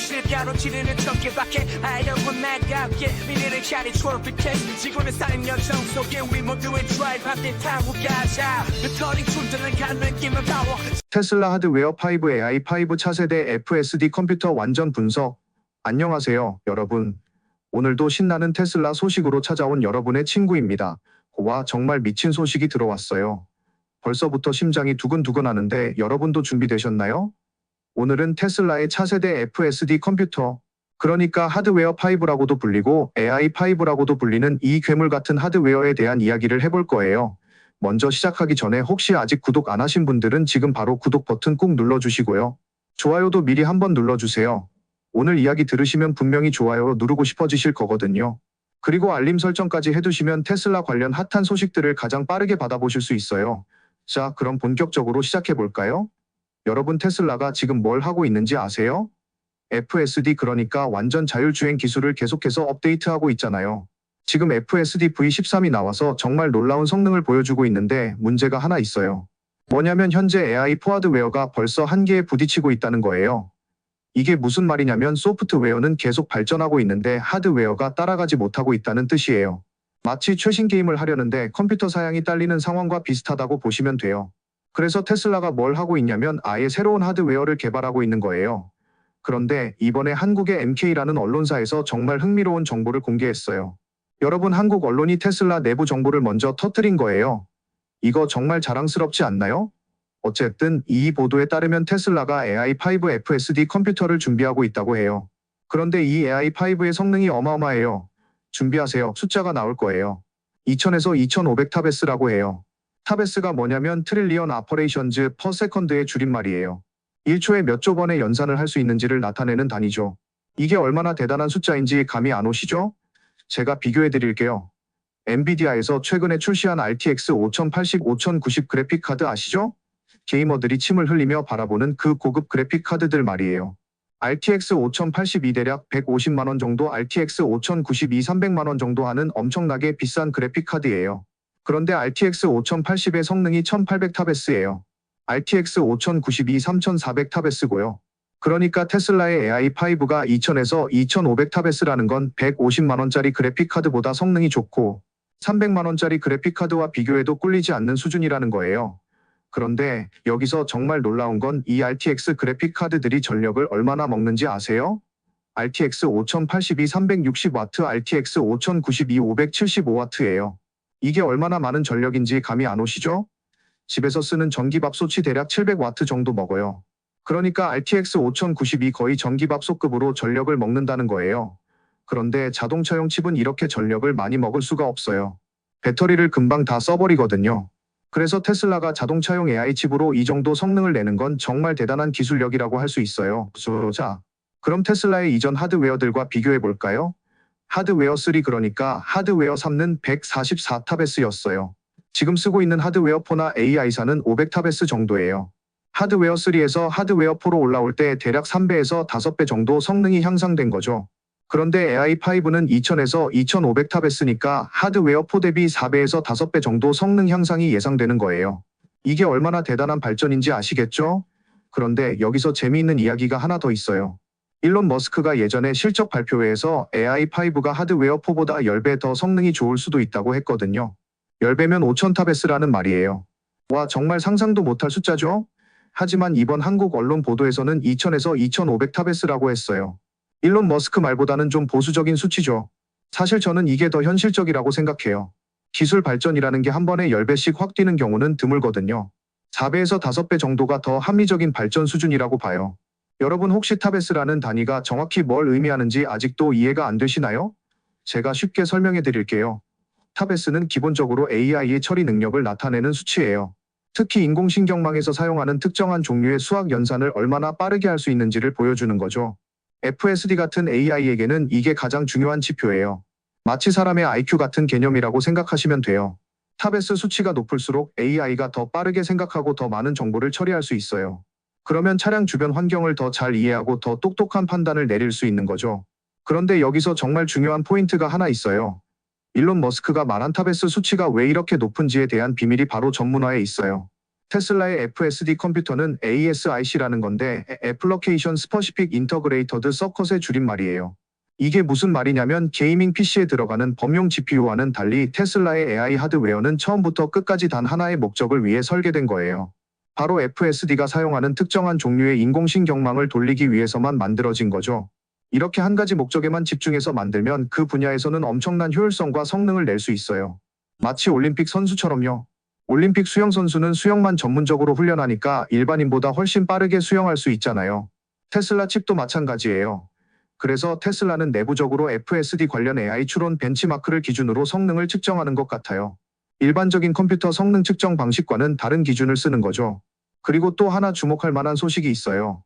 실가로 지르는 전개밖에 아이러고 나갑게 미래를 향해 트로피켓 지구는 쌓인 여정 속에 우리 모두의 드라이브 함께 타고 가자 배터리 충전을 가는 김을 파워 테슬라 하드웨어 5 AI 5 차세대 FSD 컴퓨터 완전 분석. 안녕하세요, 여러분. 오늘도 신나는 테슬라 소식으로 찾아온 여러분의 친구입니다. 와, 정말 미친 소식이 들어왔어요. 벌써부터 심장이 두근두근 하는데 여러분도 준비되셨나요? 오늘은 테슬라의 차세대 FSD 컴퓨터, 그러니까 하드웨어 5라고도 불리고 AI 5라고도 불리는 이 괴물 같은 하드웨어에 대한 이야기를 해볼 거예요. 먼저 시작하기 전에 혹시 아직 구독 안 하신 분들은 지금 바로 구독 버튼 꾹 눌러주시고요. 좋아요도 미리 한번 눌러주세요. 오늘 이야기 들으시면 분명히 좋아요 누르고 싶어지실 거거든요. 그리고 알림 설정까지 해두시면 테슬라 관련 핫한 소식들을 가장 빠르게 받아보실 수 있어요. 자, 그럼 본격적으로 시작해 볼까요? 여러분 테슬라가 지금 뭘 하고 있는지 아세요? FSD 그러니까 완전 자율주행 기술을 계속해서 업데이트하고 있잖아요. 지금 FSD V13이 나와서 정말 놀라운 성능을 보여주고 있는데 문제가 하나 있어요. 뭐냐면 현재 AI 포하드웨어가 벌써 한계에 부딪히고 있다는 거예요. 이게 무슨 말이냐면 소프트웨어는 계속 발전하고 있는데 하드웨어가 따라가지 못하고 있다는 뜻이에요. 마치 최신 게임을 하려는데 컴퓨터 사양이 딸리는 상황과 비슷하다고 보시면 돼요. 그래서 테슬라가 뭘 하고 있냐면 아예 새로운 하드웨어를 개발하고 있는 거예요. 그런데 이번에 한국의 MK라는 언론사에서 정말 흥미로운 정보를 공개했어요. 여러분 한국 언론이 테슬라 내부 정보를 먼저 터뜨린 거예요. 이거 정말 자랑스럽지 않나요? 어쨌든 이 보도에 따르면 테슬라가 AI5 FSD 컴퓨터를 준비하고 있다고 해요. 그런데 이 AI5의 성능이 어마어마해요. 준비하세요. 숫자가 나올 거예요. 2000에서 2500 타베스라고 해요. 타베스가 뭐냐면 트릴리언 아퍼레이션즈 퍼 세컨드의 줄임말이에요. 1초에 몇 조 번의 연산을 할 수 있는지를 나타내는 단위죠. 이게 얼마나 대단한 숫자인지 감이 안 오시죠? 제가 비교해 드릴게요. 엔비디아에서 최근에 출시한 RTX 5080, 5090 그래픽 카드 아시죠? 게이머들이 침을 흘리며 바라보는 그 고급 그래픽 카드들 말이에요. RTX 5082 대략 150만원 정도, RTX 5092 300만원 정도 하는 엄청나게 비싼 그래픽 카드예요. 그런데 RTX 5080의 성능이 1800 타베스예요. RTX 5092 3400 타베스고요. 그러니까 테슬라의 AI5가 2000에서 2500 타베스라는 건 150만원짜리 그래픽 카드보다 성능이 좋고 300만원짜리 그래픽 카드와 비교해도 꿀리지 않는 수준이라는 거예요. 그런데 여기서 정말 놀라운 건 이 RTX 그래픽 카드들이 전력을 얼마나 먹는지 아세요? RTX 5082 360W, RTX 5092 575W예요. 이게 얼마나 많은 전력인지 감이 안 오시죠? 집에서 쓰는 전기밥솥이 대략 700W 정도 먹어요. 그러니까 RTX 5092 거의 전기밥솥급으로 전력을 먹는다는 거예요. 그런데 자동차용 칩은 이렇게 전력을 많이 먹을 수가 없어요. 배터리를 금방 다 써버리거든요. 그래서 테슬라가 자동차용 AI 칩으로 이 정도 성능을 내는 건 정말 대단한 기술력이라고 할 수 있어요. 자, 그럼 테슬라의 이전 하드웨어들과 비교해 볼까요? 하드웨어 3 그러니까 하드웨어 3는 144타베스였어요. 지금 쓰고 있는 하드웨어 4나 AI사는 500타베스 정도예요. 하드웨어 3에서 하드웨어 4로 올라올 때 대략 3배에서 5배 정도 성능이 향상된 거죠. 그런데 AI5는 2000에서 2500 타베스니까 하드웨어 4 대비 4배에서 5배 정도 성능 향상이 예상되는 거예요. 이게 얼마나 대단한 발전인지 아시겠죠? 그런데 여기서 재미있는 이야기가 하나 더 있어요. 일론 머스크가 예전에 실적 발표회에서 AI5가 하드웨어 4보다 10배 더 성능이 좋을 수도 있다고 했거든요. 10배면 5000 타베스라는 말이에요. 와, 정말 상상도 못할 숫자죠? 하지만 이번 한국 언론 보도에서는 2000에서 2500 타베스라고 했어요. 일론 머스크 말보다는 좀 보수적인 수치죠. 사실 저는 이게 더 현실적이라고 생각해요. 기술 발전이라는 게 한 번에 10배씩 확 뛰는 경우는 드물거든요. 4배에서 5배 정도가 더 합리적인 발전 수준이라고 봐요. 여러분 혹시 타베스라는 단위가 정확히 뭘 의미하는지 아직도 이해가 안 되시나요? 제가 쉽게 설명해 드릴게요. 타베스는 기본적으로 AI의 처리 능력을 나타내는 수치예요. 특히 인공신경망에서 사용하는 특정한 종류의 수학 연산을 얼마나 빠르게 할 수 있는지를 보여주는 거죠. FSD 같은 AI에게는 이게 가장 중요한 지표예요. 마치 사람의 IQ 같은 개념이라고 생각하시면 돼요. 타베스 수치가 높을수록 AI가 더 빠르게 생각하고 더 많은 정보를 처리할 수 있어요. 그러면 차량 주변 환경을 더 잘 이해하고 더 똑똑한 판단을 내릴 수 있는 거죠. 그런데 여기서 정말 중요한 포인트가 하나 있어요. 일론 머스크가 말한 타베스 수치가 왜 이렇게 높은지에 대한 비밀이 바로 전문화에 있어요. 테슬라의 FSD 컴퓨터는 ASIC라는 건데 애플러케이션 스퍼시픽 인터그레이터드 서컷의 줄임말이에요. 이게 무슨 말이냐면 게이밍 PC에 들어가는 범용 GPU와는 달리 테슬라의 AI 하드웨어는 처음부터 끝까지 단 하나의 목적을 위해 설계된 거예요. 바로 FSD가 사용하는 특정한 종류의 인공신경망을 돌리기 위해서만 만들어진 거죠. 이렇게 한 가지 목적에만 집중해서 만들면 그 분야에서는 엄청난 효율성과 성능을 낼 수 있어요. 마치 올림픽 선수처럼요. 올림픽 수영 선수는 수영만 전문적으로 훈련하니까 일반인보다 훨씬 빠르게 수영할 수 있잖아요. 테슬라 칩도 마찬가지예요. 그래서 테슬라는 내부적으로 FSD 관련 AI 추론 벤치마크를 기준으로 성능을 측정하는 것 같아요. 일반적인 컴퓨터 성능 측정 방식과는 다른 기준을 쓰는 거죠. 그리고 또 하나 주목할 만한 소식이 있어요.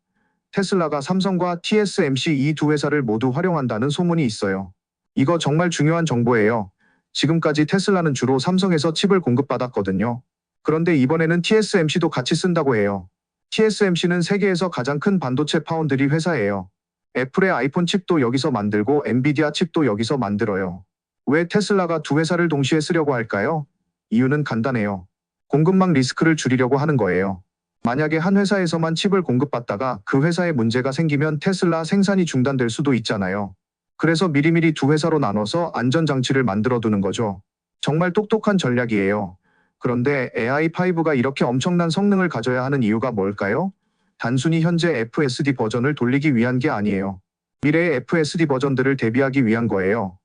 테슬라가 삼성과 TSMC 이 두 회사를 모두 활용한다는 소문이 있어요. 이거 정말 중요한 정보예요. 지금까지 테슬라는 주로 삼성에서 칩을 공급받았거든요. 그런데 이번에는 TSMC도 같이 쓴다고 해요. TSMC는 세계에서 가장 큰 반도체 파운드리 회사예요. 애플의 아이폰 칩도 여기서 만들고 엔비디아 칩도 여기서 만들어요. 왜 테슬라가 두 회사를 동시에 쓰려고 할까요? 이유는 간단해요. 공급망 리스크를 줄이려고 하는 거예요. 만약에 한 회사에서만 칩을 공급받다가 그 회사에 문제가 생기면 테슬라 생산이 중단될 수도 있잖아요. 그래서 미리미리 두 회사로 나눠서 안전장치를 만들어 두는 거죠. 정말 똑똑한 전략이에요. 그런데 AI5가 이렇게 엄청난 성능을 가져야 하는 이유가 뭘까요? 단순히 현재 FSD 버전을 돌리기 위한 게 아니에요. 미래의 FSD 버전들을 대비하기 위한 거예요.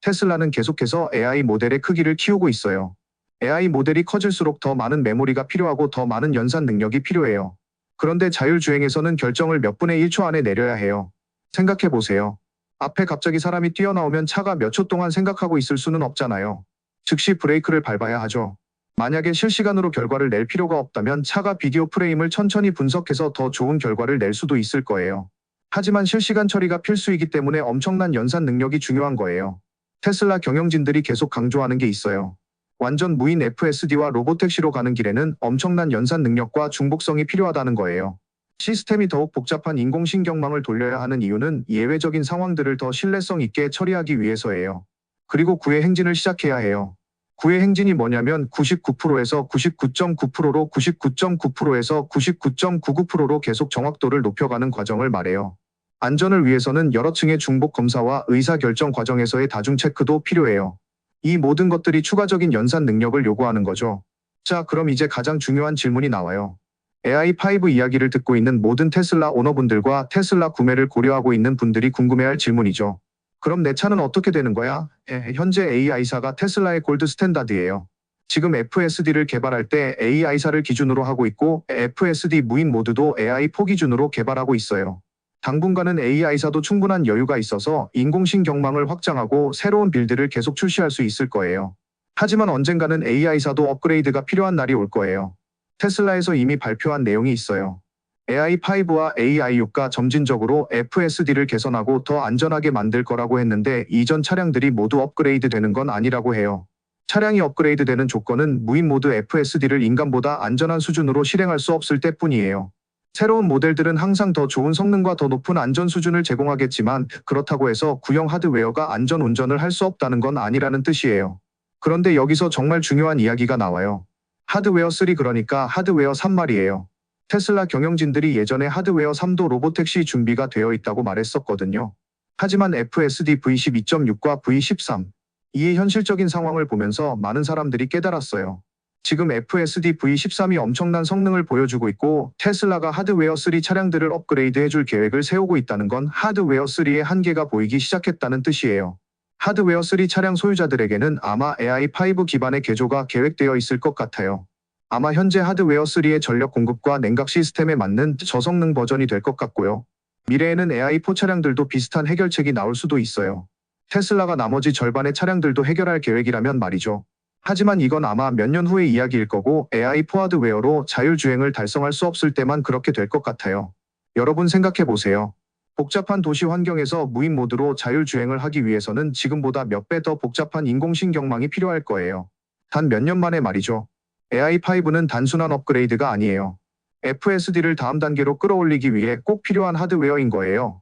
테슬라는 계속해서 AI 모델의 크기를 키우고 있어요. AI 모델이 커질수록 더 많은 메모리가 필요하고 더 많은 연산 능력이 필요해요. 그런데 자율주행에서는 결정을 몇 분의 1초 안에 내려야 해요. 생각해 보세요. 앞에 갑자기 사람이 뛰어나오면 차가 몇 초 동안 생각하고 있을 수는 없잖아요. 즉시 브레이크를 밟아야 하죠. 만약에 실시간으로 결과를 낼 필요가 없다면 차가 비디오 프레임을 천천히 분석해서 더 좋은 결과를 낼 수도 있을 거예요. 하지만 실시간 처리가 필수이기 때문에 엄청난 연산 능력이 중요한 거예요. 테슬라 경영진들이 계속 강조하는 게 있어요. 완전 무인 FSD와 로보택시로 가는 길에는 엄청난 연산 능력과 중복성이 필요하다는 거예요. 시스템이 더욱 복잡한 인공신경망을 돌려야 하는 이유는 예외적인 상황들을 더 신뢰성 있게 처리하기 위해서예요. 그리고 구의 행진을 시작해야 해요. 구의 행진이 뭐냐면 99%에서 99.9%로 99.9%에서 99.99%로 계속 정확도를 높여가는 과정을 말해요. 안전을 위해서는 여러 층의 중복 검사와 의사결정 과정에서의 다중 체크도 필요해요. 이 모든 것들이 추가적인 연산 능력을 요구하는 거죠. 자, 그럼 이제 가장 중요한 질문이 나와요. AI5 이야기를 듣고 있는 모든 테슬라 오너분들과 테슬라 구매를 고려하고 있는 분들이 궁금해할 질문이죠. 그럼 내 차는 어떻게 되는 거야? 예, 현재 AI사가 테슬라의 골드 스탠다드예요. 지금 FSD를 개발할 때 AI사를 기준으로 하고 있고 FSD 무인 모드도 AI4 기준으로 개발하고 있어요. 당분간은 AI사도 충분한 여유가 있어서 인공신경망을 확장하고 새로운 빌드를 계속 출시할 수 있을 거예요. 하지만 언젠가는 AI사도 업그레이드가 필요한 날이 올 거예요. 테슬라에서 이미 발표한 내용이 있어요. AI5와 AI6가 점진적으로 FSD를 개선하고 더 안전하게 만들 거라고 했는데 이전 차량들이 모두 업그레이드 되는 건 아니라고 해요. 차량이 업그레이드 되는 조건은 무인 모드 FSD를 인간보다 안전한 수준으로 실행할 수 없을 때뿐이에요. 새로운 모델들은 항상 더 좋은 성능과 더 높은 안전 수준을 제공하겠지만 그렇다고 해서 구형 하드웨어가 안전 운전을 할 수 없다는 건 아니라는 뜻이에요. 그런데 여기서 정말 중요한 이야기가 나와요. 하드웨어 3 그러니까 하드웨어 3 말이에요. 테슬라 경영진들이 예전에 하드웨어 3도 로보택시 준비가 되어 있다고 말했었거든요. 하지만 FSD V12.6과 V13 이의 현실적인 상황을 보면서 많은 사람들이 깨달았어요. 지금 FSD V13이 엄청난 성능을 보여주고 있고 테슬라가 하드웨어 3 차량들을 업그레이드 해줄 계획을 세우고 있다는 건 하드웨어 3의 한계가 보이기 시작했다는 뜻이에요. 하드웨어 3 차량 소유자들에게는 아마 AI5 기반의 개조가 계획되어 있을 것 같아요. 아마 현재 하드웨어 3의 전력 공급과 냉각 시스템에 맞는 저성능 버전이 될 것 같고요. 미래에는 AI4 차량들도 비슷한 해결책이 나올 수도 있어요. 테슬라가 나머지 절반의 차량들도 해결할 계획이라면 말이죠. 하지만 이건 아마 몇 년 후의 이야기일 거고 AI4 하드웨어로 자율주행을 달성할 수 없을 때만 그렇게 될 것 같아요. 여러분 생각해 보세요. 복잡한 도시 환경에서 무인 모드로 자율주행을 하기 위해서는 지금보다 몇 배 더 복잡한 인공신경망이 필요할 거예요. 단 몇 년 만에 말이죠. AI5는 단순한 업그레이드가 아니에요. FSD를 다음 단계로 끌어올리기 위해 꼭 필요한 하드웨어인 거예요.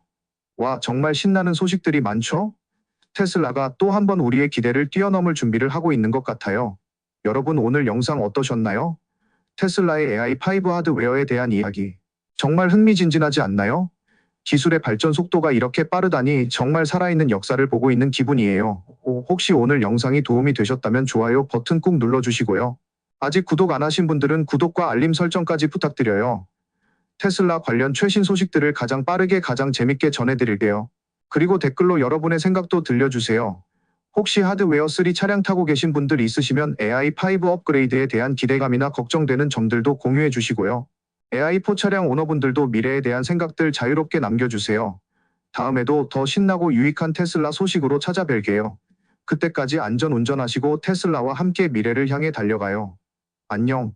와, 정말 신나는 소식들이 많죠? 테슬라가 또 한 번 우리의 기대를 뛰어넘을 준비를 하고 있는 것 같아요. 여러분 오늘 영상 어떠셨나요? 테슬라의 AI5 하드웨어에 대한 이야기. 정말 흥미진진하지 않나요? 기술의 발전 속도가 이렇게 빠르다니 정말 살아있는 역사를 보고 있는 기분이에요. 오, 혹시 오늘 영상이 도움이 되셨다면 좋아요 버튼 꾹 눌러주시고요. 아직 구독 안 하신 분들은 구독과 알림 설정까지 부탁드려요. 테슬라 관련 최신 소식들을 가장 빠르게 가장 재밌게 전해드릴게요. 그리고 댓글로 여러분의 생각도 들려주세요. 혹시 하드웨어 3 차량 타고 계신 분들 있으시면 AI5 업그레이드에 대한 기대감이나 걱정되는 점들도 공유해 주시고요. AI4 차량 오너분들도 미래에 대한 생각들 자유롭게 남겨주세요. 다음에도 더 신나고 유익한 테슬라 소식으로 찾아뵐게요. 그때까지 안전 운전하시고 테슬라와 함께 미래를 향해 달려가요. 안녕.